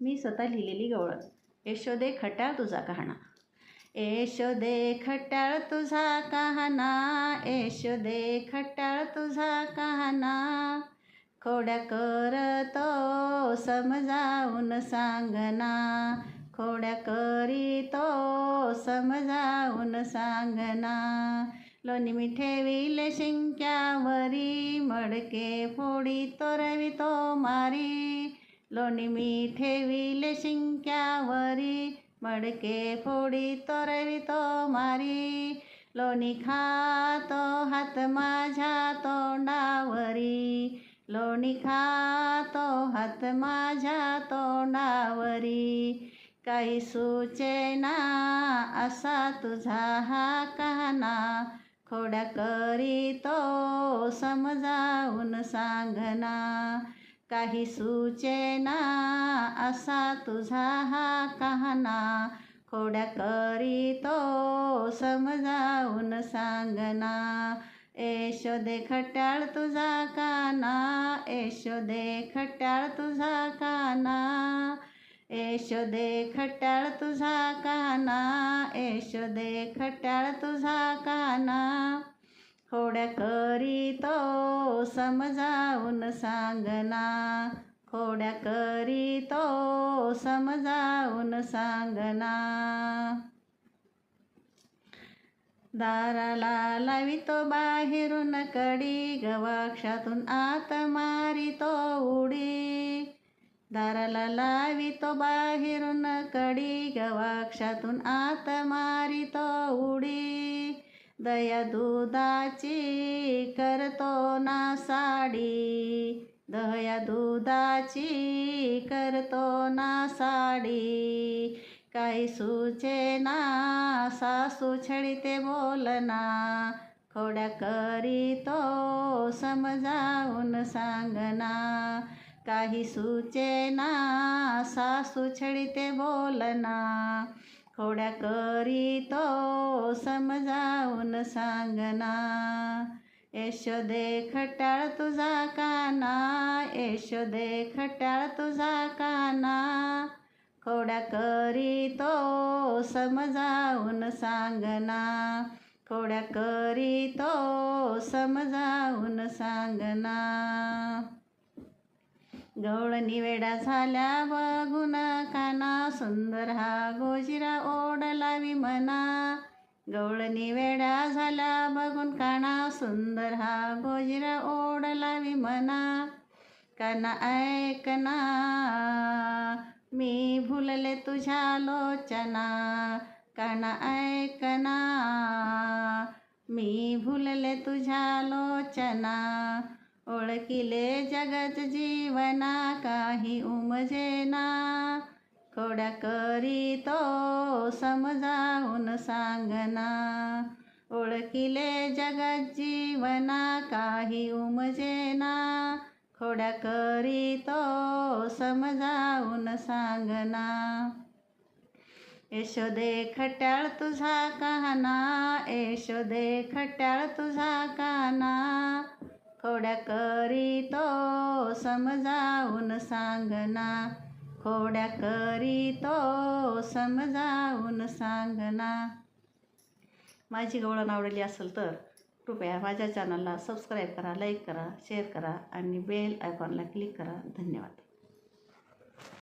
मी स्वतः लिहिलेली गवळण यशोदे खट्याळ तुझा कहाणा. यशोदे खट्याळ तुझा कहाणा. यशोदे खट्याळ तुझा कहाणा. खोड्या करतो समजावून सांगना. खोड्या करीतो समजावून सांगना. लोणी मी शिंक्यावरी मडके फोडी तो रवितो मारी. लोणी मी ठेविले शिंक्यावरी मडके फोडी तोरवितो मारी. लोणी खातो हात माझ्या तोंडावरी. लोणी खातो हात माझ्या तोंडावरी. काही सुचेना असा तुझा हा काना खोड्या करीतो समजावून सांगना. काही सूचेना असा तुझा हा कहाना खोड्या करीतो समजावून सांगना. यशोदे खट्याळ तुझा काना यशोदे खट्याळ तुझा काना. यशोदे खट्याळ तुझा काना यशोदे खट्याळ तुझा काना. खोड्या करीतो समजावून सांगना. खोड्या करीतो समजावून सांगना. दाराला लावितो बाहेरून कडी गवाक्षातून आत मारितो उडी. दाराला लावितो बाहेरून कडी गवाक्षातून आत मारितो उडी. दया दुधाची करतो ना साडी. दया दुधाची करतो ना साडी. काही सुचेना सासू छळीते बोलना खोड्या करीतो समजावून सांगना काही सुचेना सासू छळीते बोलना खोड्या करीतो समजावून सांगना यशोदे खट्याळ तुझा काना यशोदे खट्याळ तुझा काना. खोड्या करीतो समजावून सांगना खोड्या करीतो समजावून सांगना गवळणी वेडा झाल्या बघून काना सुंदर हा गोजिरा ओढलावी विमना. गवळणी निवेडा झाल्या बघून काना सुंदर हा गोजिरा ओढलावी विमना. काना ऐकना मी भुलले तुझ्या लोचना. काना ऐकना मी भुलले तुझ्या लोचना. ओळखिले जगत जीवना काही उमजेना. खोड्या करीतो समजावून सांगना. ओळखिले जगत जीवना काही उमजेना. खोड्या करी तो समजावून सांगना. यशोदे खट्याळ तुझा काना. यशोदे खट्याळ तुझा काना. खोड्या करीतो समजावून सांगना. खोड्या करीतो समजावून सांगना. माझी गवळण आवडली असेल तर कृपया माझ्या चॅनलला सबस्क्राईब करा लाईक करा शेअर करा आणि बेल आयकॉनला क्लिक करा. धन्यवाद.